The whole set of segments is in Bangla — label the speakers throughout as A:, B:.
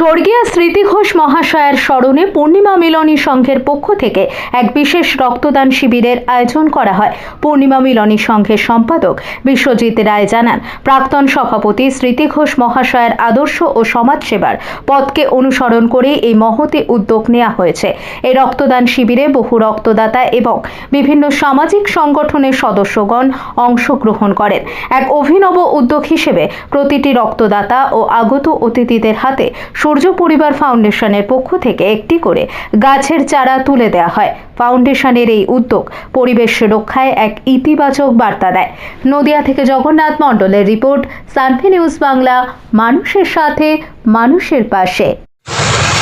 A: স্বর্গীয় স্মৃতি ঘোষ মহাশয়ের স্মরণে পূর্ণিমা মিলনী সংঘের পক্ষ থেকে এক বিশেষ রক্তদান শিবিরের আয়োজন করা হয়। পূর্ণিমা মিলনী সংঘের সম্পাদক বিশ্বজিৎ রায় জানান, প্রাক্তন সভাপতি স্মৃতি ঘোষ মহাশয়ের আদর্শ ও সমাজসেবার পথকে অনুসরণ করে এই মহতি উদ্যোগ নেওয়া হয়েছে। এই রক্তদান শিবিরে বহু রক্তদাতা এবং বিভিন্ন সামাজিক সংগঠনের সদস্যগণ অংশগ্রহণ করেন। এক অভিনব উদ্যোগ হিসেবে প্রতিটি রক্তদাতা ও আগত অতিথিদের হাতে সূর্য পরিবার ফাউন্ডেশনের পক্ষ থেকে একটি করে গাছের চারা তুলে দেওয়া হয়। ফাউন্ডেশনের এই উদ্যোগ পরিবেশ রক্ষায় এক ইতিবাচক বার্তা দেয়। নদিয়া থেকে জগন্নাথ মণ্ডলের রিপোর্ট সানভি নিউজ বাংলা মানুষের সাথে মানুষের পাশে।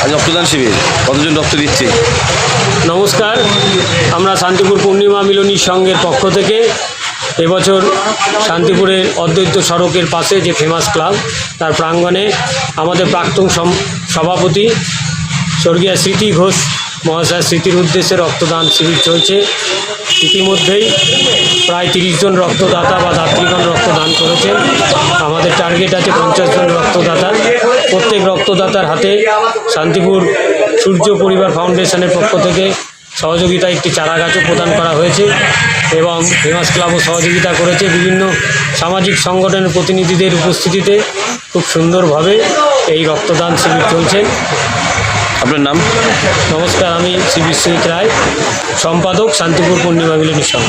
B: আজ রক্তদান শিবির কতজন রক্ত দিচ্ছে?
C: নমস্কার আমরা শান্তিপুর পূর্ণিমা মিলনী সংঘের পক্ষ থেকে এবছর শান্তিপুরের অদ্বৈত সড়কের পাশে যে ফেমাস ক্লাব তার প্রাঙ্গণে আমাদের প্রাক্তন সভাপতি স্বর্গীয় স্মৃতি ঘোষ মহাশয় স্মৃতির উদ্দেশ্যে রক্তদান শিবির চলছে। ইতিমধ্যেই প্রায় তিরিশ জন রক্তদাতা বা দাত্রীগণ রক্তদান করেছেন। আমাদের টার্গেট আছে পঞ্চাশ জন রক্তদাতা। প্রত্যেক রক্তদাতার হাতে শান্তিপুর সূর্য পরিবার ফাউন্ডেশনের পক্ষ থেকে সহযোগিতা একটি চারা গাছও প্রদান করা হয়েছে এবং ফেমাস ক্লাবও সহযোগিতা করেছে বিভিন্ন সামাজিক সংগঠনের প্রতিনিধিদের উপস্থিতিতে খুব সুন্দরভাবে এই রক্তদান শিবির চলছে।
B: আপনার নাম?
C: নমস্কার আমি শ্রী বিশ্বজিৎ রায় সম্পাদক শান্তিপুর পূর্ণিমা মিলনী সংঘ